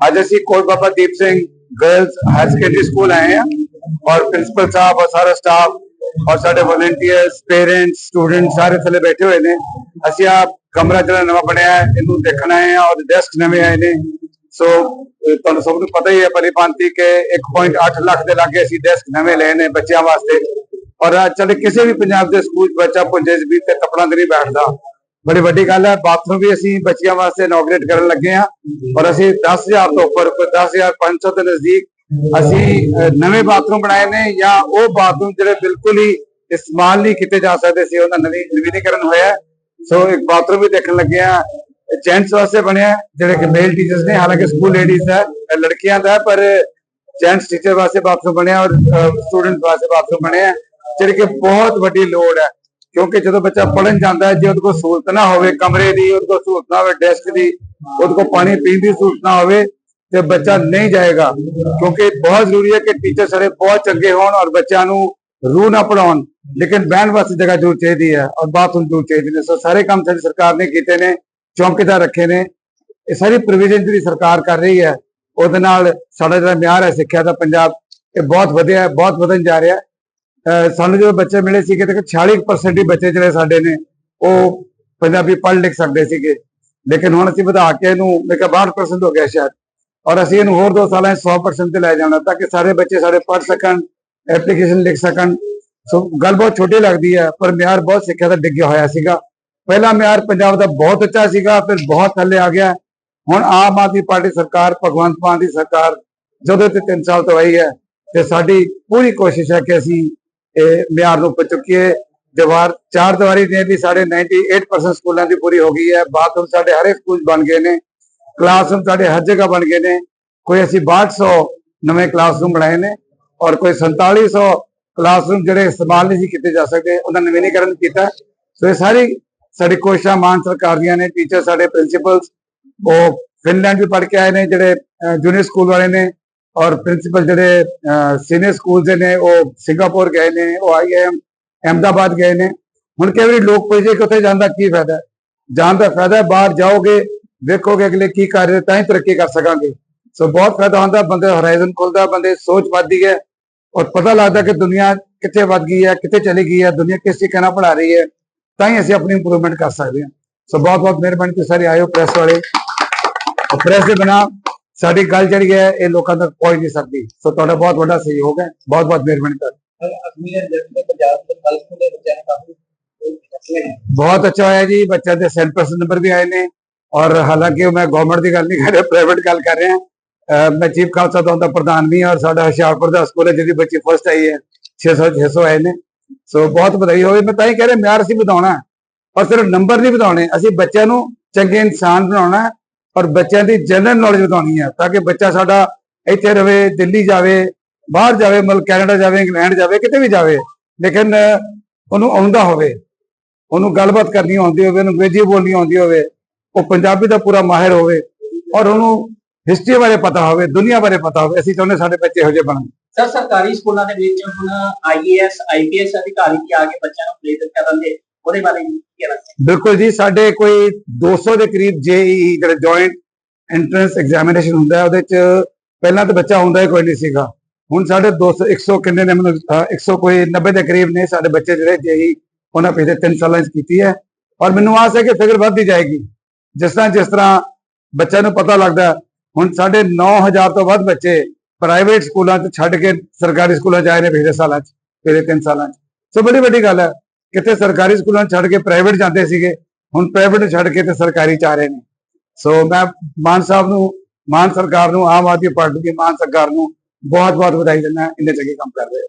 ਅੱਜ ਅਸੀਂ Kot Baba Deep Singh girls higher secondary school ਆਏ ਹਾਂ ਔਰ ਪ੍ਰਿੰਸੀਪਲ ਸਾਹਿਬ ਔਰ ਸਾਰਾ ਸਟਾਫ ਔਰ ਸਾਡੇ ਵੋਲੰਟੀਅਰਸ ਪੇਰੈਂਟਸ ਸਟੂਡੈਂਟ ਸਾਰੇ ਥੱਲੇ ਬੈਠੇ ਹੋਏ ਨੇ ਅਸੀਂ ਆ ਕਮਰਾ ਜਿਹੜਾ ਨਵਾਂ ਬਣਿਆ ਹੈ ਇਹਨੂੰ ਦੇਖਣ ਆਏ ਹਾਂ ਔਰ ਡੈਸਕ ਨਵੇਂ ਆਏ ਨੇ ਸੋ ਤੁਹਾਨੂੰ ਸਭ ਨੂੰ ਪਤਾ ਹੀ ਹੈ ਪਰਿਪਾਂਤੀ ਕਿ 1.8 ਲੱਖ ਦੇ ਲਾਗੇ ਅਸੀਂ ਡੈਸਕ ਨਵੇਂ ਲਏ ਨੇ ਬੱਚਿਆਂ ਵਾਸਤੇ ਔਰ ਚੱਲ ਕਿਸੇ ਵੀ ਪੰਜਾਬ ਦੇ ਸਕੂਲ ਬੱਚਾ ਪੁੰਜੇ ਜ਼ਮੀਨ ਤੇ ਕੱਪੜਾ ਤੇ ਨਹੀਂ ਬੈਠਦਾ ਬੜੀ ਵੱਡੀ ਗੱਲ ਹੈ ਬਾਥਰੂਮ ਵੀ ਅਸੀਂ ਬੱਚਿਆਂ ਵਾਸਤੇ ਇਨੋਗਰੇਟ ਕਰਨ ਲੱਗੇ ਹਾਂ ਔਰ ਅਸੀਂ 10000 ਤੋਂ ਉੱਪਰ ਕੋਈ 10500 ਦੇ ਨਜ਼ਦੀਕ ਅਸੀਂ ਨਵੇਂ ਬਾਥਰੂਮ ਬਣਾਏ ਨੇ ਜਾਂ ਉਹ ਬਾਥਰੂਮ ਜਿਹੜੇ ਬਿਲਕੁਲ ਹੀ ਇਸਤੇਮਾਲ ਨਹੀਂ ਕੀਤੇ ਜਾ ਸਕਦੇ ਸੀ ਉਹਨਾਂ ਨਵੀਂ ਨਵੀਨੀਕਰਨ ਹੋਇਆ ਸੋ ਇੱਕ ਬਾਥਰੂਮ ਵੀ ਦੇਖਣ ਲੱਗੇ ਆ ਜੈਂਟਸ ਵਾਸਤੇ ਬਣਿਆ ਜਿਹੜੇ ਕਿ ਮੇਲ ਟੀਚਰਸ ਨੇ ਹਾਲਾਂਕਿ ਸਕੂਲ ਲੇਡੀਜ਼ ਹੈ ਲੜਕੀਆਂ ਦਾ ਪਰ ਜੈਂਟਸ ਟੀਚਰ ਵਾਸਤੇ ਬਾਥਰੂਮ ਬਣਿਆ ਔਰ ਸਟੂਡੈਂਟ ਵਾਸਤੇ ਬਾਥਰੂਮ ਬਣਿਆ ਹੈ, ਜਿਹੜੀ ਕਿ ਬਹੁਤ ਵੱਡੀ ਲੋੜ ਹੈ। ਕਿਉਂਕਿ ਜਦੋਂ ਬੱਚਾ ਪੜਨ ਜਾਂਦਾ ਹੈ, ਜੇ ਉਹਦੇ ਕੋਲ ਸਹੂਲਤ ਨਾ ਹੋਵੇ ਕਮਰੇ ਦੀ, ਉਹਦੇ ਕੋਲ ਸਹੂਲਤ ਨਾ ਹੋਵੇ ਡੈਸਕ ਦੀ, ਉਹਦੇ ਕੋਲ ਪਾਣੀ ਪੀਣ ਦੀ ਸਹੂਲਤ ਨਾ ਹੋਵੇ, ਤੇ ਬੱਚਾ ਨਹੀਂ ਜਾਏਗਾ। ਕਿਉਂਕਿ ਬਹੁਤ ਜ਼ਰੂਰੀ ਹੈ ਕਿ ਟੀਚਰ ਸਾਰੇ ਬਹੁਤ ਚੰਗੇ ਹੋਣ ਔਰ ਬੱਚਿਆਂ ਨੂੰ ਰੂਹ ਨਾ ਪੜਾਉਣ। ਲੇਕਿਨ ਬਹਿਣ ਵਾਸਤੇ ਜਗ੍ਹਾ ਜ਼ਰੂਰ ਚਾਹੀਦੀ ਹੈ ਔਰ ਬਾਥਰੂਮ ਜ਼ਰੂਰ ਚਾਹੀਦੇ ਨੇ। ਸੋ ਸਾਰੇ ਕੰਮ ਸਾਡੀ ਸਰਕਾਰ ਨੇ ਕੀਤੇ ਨੇ, ਚੌਂਕੀਦਾਰ ਰੱਖੇ ਨੇ। ਇਹ ਸਾਰੀ ਪ੍ਰੋਵੀਜ਼ਨ ਜਿਹੜੀ ਸਰਕਾਰ ਕਰ ਰਹੀ ਹੈ, ਉਹਦੇ ਨਾਲ ਸਾਡਾ ਜਿਹੜਾ ਮਿਆਰ ਹੈ ਸਿੱਖਿਆ ਦਾ ਪੰਜਾਬ ਇਹ ਬਹੁਤ ਵਧਿਆ ਹੈ, ਬਹੁਤ ਵਧਣ ਜਾ ਰਿਹਾ ਹੈ। ਸਾਨੂੰ ਜਦੋਂ ਬੱਚੇ ਮਿਲੇ ਸੀਗੇ ਤਾਂ 46% ਹੀ ਬੱਚੇ ਜਿਹੜੇ ਸਾਡੇ ਨੇ, ਉਹ ਪੰਜਾਬੀ ਪੜ੍ਹ ਲਿਖ ਸਕਦੇ ਸੀਗੇ। ਲੇਕਿਨ ਹੁਣ ਅਸੀਂ ਵਧਾ ਕੇ ਇਹਨੂੰ, ਮੈਂ ਕਿਹਾ 62% ਹੋ ਗਿਆ ਸ਼ਾਇਦ। ਔਰ ਅਸੀਂ ਇਹਨੂੰ ਹੋਰ 2 ਸਾਲਾਂ 'ਚ 100% ਤੇ ਲੈ ਜਾਣਾ, ਤਾਂ ਕਿ ਸਾਰੇ ਬੱਚੇ ਸਾਡੇ ਪੜ੍ਹ ਸਕਣ ਐਪਲੀਕੇਸ਼ਨ ਲਿਖ ਸਕਣ। ਸੋ ਗੱਲ ਬਹੁਤ ਛੋਟੀ ਲੱਗਦੀ ਹੈ, ਪਰ ਮਿਆਰ ਬਹੁਤ ਸਿੱਖਿਆ ਦਾ ਡਿੱਗਿਆ ਹੋਇਆ ਸੀਗਾ। ਪਹਿਲਾ ਮਿਆਰ ਪੰਜਾਬ ਦਾ ਬਹੁਤ ਅੱਛਾ ਸੀਗਾ, ਫਿਰ ਬਹੁਤ ਥੱਲੇ ਆ ਗਿਆ। ਹੁਣ ਆਮ ਆਦਮੀ ਪਾਰਟੀ ਸਰਕਾਰ, ਭਗਵੰਤ ਮਾਨ ਦੀ ਸਰਕਾਰ ਜਦੋਂ ਤੇ 3 ਸਾਲ ਤੋਂ ਆਈ ਹੈ, ਤੇ ਸਾਡੀ ਪੂਰੀ ਕੋਸ਼ਿਸ਼ ਹੈ ਕਿ ਅਸੀਂ ਮਿਆਰ ਨੂੰ ਉੱਪਰ ਚੁੱਕੀਏ, ਦੀਵਾਰ, ਚਾਰ ਦੀਵਾਰੀ ਨੇ ਸਾਡੇ 98% ਸਕੂਲਾਂ ਦੀ ਪੂਰੀ ਹੋ ਗਈ ਹੈ। ਬਾਥਰੂਮ ਸਾਡੇ ਹਰੇ ਸਕੂਲ ਬਣ ਗਏ ਨੇ। ਕਲਾਸਰੂਮ ਸਾਡੇ ਹਰ ਜਗ੍ਹਾ ਬਣ ਗਏ ਨੇ। ਕੋਈ ਅਸੀਂ 6200 ਨਵੇਂ ਕਲਾਸਰੂਮ ਬਣਾਏ ਨੇ ਔਰ ਕੋਈ 4700 ਕਲਾਸਰੂਮ ਜਿਹੜੇ ਇਸਤੇਮਾਲ ਨਹੀਂ ਸੀ ਕੀਤੇ ਜਾ ਸਕਦੇ, ਉਹਨਾਂ ਨਵੀਨੀਕਰਨ ਕੀਤਾ। ਸੋ ਇਹ ਸਾਰੀ ਸਾਡੀ ਕੋਸ਼ਿਸ਼ਾਂ ਮਾਨ ਸਰਕਾਰ ਦੀਆਂ ਨੇ ਟੀਚਰ ਸਾਡੇ ਪ੍ਰਿੰਸੀਪਲਸ ਉਹ ਫਿਨਲੈਂਡ ਵੀ ਪੜ੍ਹ ਕੇ ਆਏ ਨੇ, ਜਿਹੜੇ ਜੂਨੀਅਰ ਸਕੂਲ ਵਾਲੇ ਨੇ। ਔਰ ਪ੍ਰਿੰਸੀਪਲ ਜਿਹੜੇ ਸੀਨੀਅਰ ਸਕੂਲ ਦੇ ਨੇ, ਉਹ ਸਿੰਗਾਪੁਰ ਗਏ ਨੇ, ਉਹ ਆਈਐਮ ਅਹਿਮਦਾਬਾਦ ਗਏ ਨੇ। ਹੁਣ ਕਈ ਵਾਰੀ ਲੋਕ ਪੁੱਛਦੇ, ਕਿ ਉੱਥੇ ਜਾਣ ਕੀ ਫਾਇਦਾ ਹੈ? ਜਾਣ ਦਾ ਫਾਇਦਾ ਬਾਹਰ ਜਾਓਗੇ, ਵੇਖੋਗੇ ਅਗਲੇ ਕੀ ਕਰ ਰਹੇ, ਤਾਂ ਹੀ ਤਰੱਕੀ ਕਰ ਸਕਾਂਗੇ। ਸੋ ਬਹੁਤ ਫਾਇਦਾ ਹੁੰਦਾ, ਬੰਦੇ ਦਾ ਹੋਰਾਈਜ਼ਨ ਖੁੱਲਦਾ, ਬੰਦੇ ਦੀ ਸੋਚ ਵੱਧਦੀ ਹੈ। ਔਰ ਪਤਾ ਲੱਗਦਾ ਕਿ ਦੁਨੀਆ ਕਿੱਥੇ ਵੱਧ ਗਈ ਹੈ, ਕਿੱਥੇ ਚਲੀ ਗਈ ਹੈ, ਦੁਨੀਆ ਕਿਸ ਤਰੀਕੇ ਨਾਲ ਪੜਾ ਰਹੀ ਹੈ, ਤਾਂ ਹੀ ਅਸੀਂ ਆਪਣੀ ਇੰਪਰੂਵਮੈਂਟ ਕਰ ਸਕਦੇ ਹਾਂ। ਸੋ ਬਹੁਤ ਬਹੁਤ ਮਿਹਰਬਾਨੀ, ਤੁਸੀਂ ਸਾਰੇ ਆਇਓ ਪ੍ਰੈਸ ਵਾਲੇ। ਪ੍ਰੈਸ ਦੇ ਬਿਨਾ ਸਾਡੀ ਗੱਲ ਜਿਹੜੀ ਹੈ, ਇਹ ਲੋਕਾਂ ਤੱਕ ਪਹੁੰਚ ਨਹੀਂ ਸਕਦੀ। ਸੋ ਤੁਹਾਡਾ ਬਹੁਤ ਵੱਡਾ ਸਹਿਯੋਗ ਹੈ। ਬਹੁਤ ਬਹੁਤ ਮਿਹਰਬਾਨੀ ਤੁਹਾਡੀ। ਬਹੁਤ ਅੱਛਾ ਹੋਇਆ ਜੀ। ਬੱਚਿਆਂ ਦੇ 100% ਨੰਬਰ ਵੀ ਆਏ ਨੇ। ਔਰ ਹਾਲਾਂਕਿ ਮੈਂ ਗਵਰਨਮੈਂਟ ਦੀ ਗੱਲ ਨਹੀਂ ਕਰ ਰਿਹਾ ਪ੍ਰਾਈਵੇਟ ਗੱਲ ਕਰ ਰਿਹਾ। ਮੈਂ ਚੀਫ ਖਾਲਸਾ ਦੌਰ ਦਾ ਪ੍ਰਧਾਨ ਵੀ ਹਾਂ। ਔਰ ਸਾਡਾ ਹੁਸ਼ਿਆਰਪੁਰ ਦਾ ਸਕੂਲ ਹੈ, ਜਿਹਦੀ ਬੱਚੀ ਫਸਟ ਆਈ ਹੈ। 600 600 ਆਏ ਨੇ। ਸੋ ਬਹੁਤ ਵਧਾਈ ਹੋਵੇ। ਮੈਂ ਤਾਂ ਹੀ ਕਹਿ ਰਿਹਾ, ਮਿਆਰ ਅਸੀਂ ਵਧਾਉਣਾ ਹੈ। ਔਰ ਸਿਰਫ ਨੰਬਰ ਨਹੀਂ ਵਧਾਉਣੇ। ਅਸੀਂ ਬੱਚਿਆਂ ਨੂੰ ਚੰਗੇ ਇਨਸਾਨ ਬਣਾਉਣਾ ਔਰ ਬੱਚਿਆਂ ਦੀ ਜਨਰਲ ਨੌਲੇਜ ਵਧਾਉਣੀ ਹੈ ਤਾਂ ਕਿ ਬੱਚਾ ਸਾਡਾ ਇੱਥੇ ਰਵੇ, ਦਿੱਲੀ ਜਾਵੇ, ਬਾਹਰ ਜਾਵੇ, ਮਤਲਬ ਕੈਨੇਡਾ ਜਾਵੇ, ਇੰਗਲੈਂਡ ਜਾਵੇ, ਕਿਤੇ ਵੀ ਜਾਵੇ, ਲੇਕਿਨ ਉਹਨੂੰ ਆਉਂਦਾ ਹੋਵੇ, ਉਹਨੂੰ ਗੱਲਬਾਤ ਕਰਨੀ ਆਉਂਦੀ ਹੋਵੇ, ਉਹਨੂੰ ਅੰਗਰੇਜ਼ੀ ਬੋਲਣੀ ਆਉਂਦੀ ਹੋਵੇ, ਉਹ ਪੰਜਾਬੀ ਦਾ ਪੂਰਾ ਮਾਹਿਰ ਹੋਵੇ ਔਰ ਉਹਨੂੰ ਹਿਸਟਰੀ ਬਾਰੇ ਪਤਾ ਹੋਵੇ, ਦੁਨੀਆ ਬਾਰੇ ਪਤਾ ਹੋਵੇ, ਅਸੀਂ ਚਾਹੁੰਦੇ ਸਾਡੇ ਬੱਚੇ ਇਹੋ ਜਿਹੇ ਬਣਨ। ਸਰ, ਸਰਕਾਰੀ ਸਕੂਲਾਂ ਦੇ ਵਿੱਚ ਹੁਣ ਆਈਏਐਸ ਆਈਪੀਐਸ ਅਧਿਕਾਰੀ ਵੀ ਆ ਕੇ ਬੱਚਿਆਂ ਨੂੰ ਪ੍ਰੇਰਿਤ ਕਰਨ ਦੇ ਉਹਦੇ ਬਾਰੇ ਕੀ ਕਹਿਣਾ ਚਾਹੀਦਾ ਬਿਲਕੁਲ ਜੀ, ਸਾਡੇ ਕੋਈ 200 ਦੇ ਕਰੀਬ ਜੇਈ ਜਿਹੜਾ ਜੁਆਇੰਟ ਐਂਟਰੈਂਸ ਐਗਜ਼ਾਮੀਨੇਸ਼ਨ ਹੁੰਦਾ ਉਹਦੇ ਚ ਪਹਿਲਾਂ ਤਾਂ ਬੱਚਾ ਹੁੰਦਾ ਹੀ ਕੋਈ ਨਹੀਂ ਸੀਗਾ। ਹੁਣ ਸਾਡੇ 200 100 ਕਿੰਨੇ ਨੇ ਮੈਨੂੰ 100 ਕੋਈ 90 ਦੇ ਕਰੀਬ ਨੇ ਸਾਡੇ ਬੱਚੇ ਜਿਹੜੇ ਜੇਈ ਉਹਨਾਂ ਪਿਛਲੇ 3 ਸਾਲਾਂ ਚ ਕੀਤੀ ਹੈ। ਔਰ ਮੈਨੂੰ ਆਸ ਹੈ ਕਿ ਫਿਗਰ ਵੱਧਦੀ ਜਾਏਗੀ। ਜਿਸ ਤਰ੍ਹਾਂ ਜਿਸ ਤਰ੍ਹਾਂ ਬੱਚਿਆਂ ਨੂੰ ਪਤਾ ਲੱਗਦਾ ਹੁਣ ਸਾਡੇ 9000 ਤੋਂ ਵੱਧ ਬੱਚੇ ਪ੍ਰਾਈਵੇਟ ਸਕੂਲਾਂ ਚ ਛੱਡ ਕੇ ਸਰਕਾਰੀ ਸਕੂਲਾਂ ਚ ਆਏ ਨੇ ਪਿਛਲੇ ਸਾਲਾਂ ਚ, ਪਿਛਲੇ 3 ਸਾਲਾਂ ਚ। ਸੋ ਬੜੀ ਵੱਡੀ ਗੱਲ ਹੈ। ਕਿਤੇ ਸਰਕਾਰੀ ਸਕੂਲਾਂ ਛੱਡ ਕੇ ਪ੍ਰਾਈਵੇਟ ਜਾਂਦੇ ਸੀਗੇ, ਹੁਣ ਪ੍ਰਾਈਵੇਟ ਛੱਡ ਕੇ ਤੇ ਸਰਕਾਰੀ ਚ ਆ ਰਹੇ ਨੇ। ਸੋ ਮੈਂ ਮਾਨ ਸਾਹਿਬ ਨੂੰ, ਮਾਨ ਸਰਕਾਰ ਨੂੰ, ਆਮ ਆਦਮੀ ਪਾਰਟੀ ਦੀ ਮਾਨ ਸਰਕਾਰ ਨੂੰ ਬਹੁਤ ਬਹੁਤ ਵਧਾਈ ਦਿੰਦਾ ਇੰਨੇ ਚੰਗੇ ਕੰਮ ਕਰ ਰਹੇ ਹੋ।